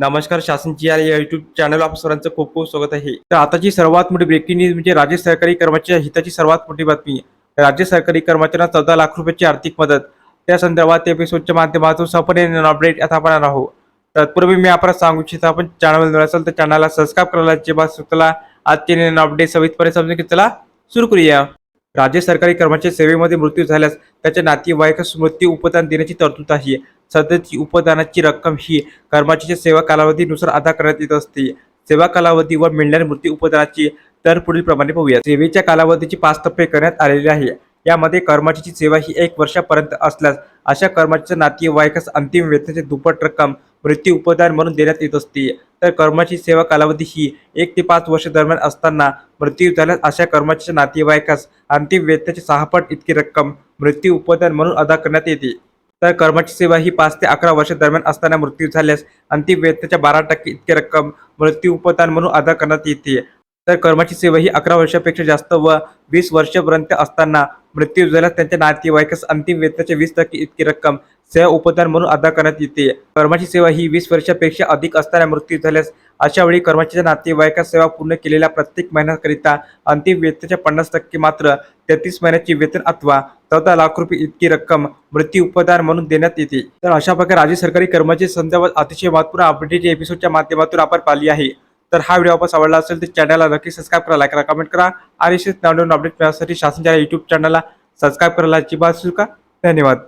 नमस्कार शासनची या YouTube channel आप सर्वांचं खूप खूप स्वागत आहे. तर आताची सर्वात मोठी ब्रेकिंग न्यूज म्हणजे राज्य सरकारी कर्मचारी हिताची सर्वात मोठी बातमी. राज्य सरकारी कर्मचाऱ्यांना चौदा लाख रुपयाची आर्थिक मदत. त्या संदर्भात एपिसोडच्या माध्यमातून सपने अपडेट आता आपण आहोत. तत्पूर्वी मी आपण सांगू इच्छितो आपण चॅनल असेल तर चॅनलला सबस्क्राईब करायला अजिबात सुचला आजचे अपडेट सविस्तपणे समजून की चला सुरू करूया. राज्य सरकारी कर्मचारी सेवेमध्ये मृत्यू झाल्यास त्याच्या नातेवाईकास मृत्यू उपदान देण्याची तरतूद आहे. सध्याची उपदानाची रक्कम ही कर्मचाऱ्याच्या सेवा कालावधीनुसार अदा करण्यात येत असते. सेवा कालावधीवर मिळणाऱ्या मृत्यू उपदानाची तर पुढील प्रमाणे पाहूया सेवेच्या कालावधीची पाच टप्पे करण्यात आलेले आहे. यामध्ये कर्मचाऱ्याची सेवा ही एक वर्षापर्यंत असल्यास अशा कर्मचाऱ्याच्या नातेवाईकास अंतिम वेतनाची दुप्पट रक्कम मृत्यू उपचार म्हणून देण्यात येत असते. तर कर्माची सेवा कालावधी ही एक ते पाच वर्ष दरम्यान असताना मृत्यू झाल्यास अशा कर्माच्या नातेवाईकास अंतिम वेतनाची सहापट इतकी रक्कम मृत्यू उपदान म्हणून अदा करण्यात येते. तर कर्माची सेवा ही पाच ते अकरा वर्ष दरम्यान असताना मृत्यू झाल्यास अंतिम वेतनाच्या बारा टक्के इतकी रक्कम मृत्यू उपदान म्हणून अदा करण्यात येते. तर कर्माची सेवा ही अकरा वर्षापेक्षा जास्त व वीस वर्षापर्यंत असताना मृत्यू झाल्यास त्यांच्या नातेवाईकास अंतिम वेतनाच्या वीस टक्के इतकी रक्कम सेवा उपदान म्हणून अदा करण्यात येते. कर्माची सेवा ही वीस वर्षापेक्षा अधिक असताना मृत्यू झाल्यास अशा वेळी कर्मचाऱ्याच्या नातेवाईकास सेवा पूर्ण केलेल्या प्रत्येक महिन्याकरिता अंतिम वेतनाच्या पन्नास टक्के मात्र तेहतीस महिन्याची वेतन अथवा चौदा लाख रुपये इतकी रक्कम मृत्यू उपदान म्हणून देण्यात येते. तर अशा प्रकारे राज्य सरकारी कर्मचारी संदर्भात अतिशय महत्त्वपूर्ण अपडेट एपिसोडच्या माध्यमातून आपण पाहिली आहे. तर हा व्हिडिओ आपण आवडला असेल तर चॅनलला नक्की सबस्क्राईब करा लाईक करा कमेंट करा. आणि नवीन अपडेट मिळण्यासाठी शासनच्या युट्यूब चॅनलला सबस्क्राईब करायला अजिबात विसरू धन्यवाद.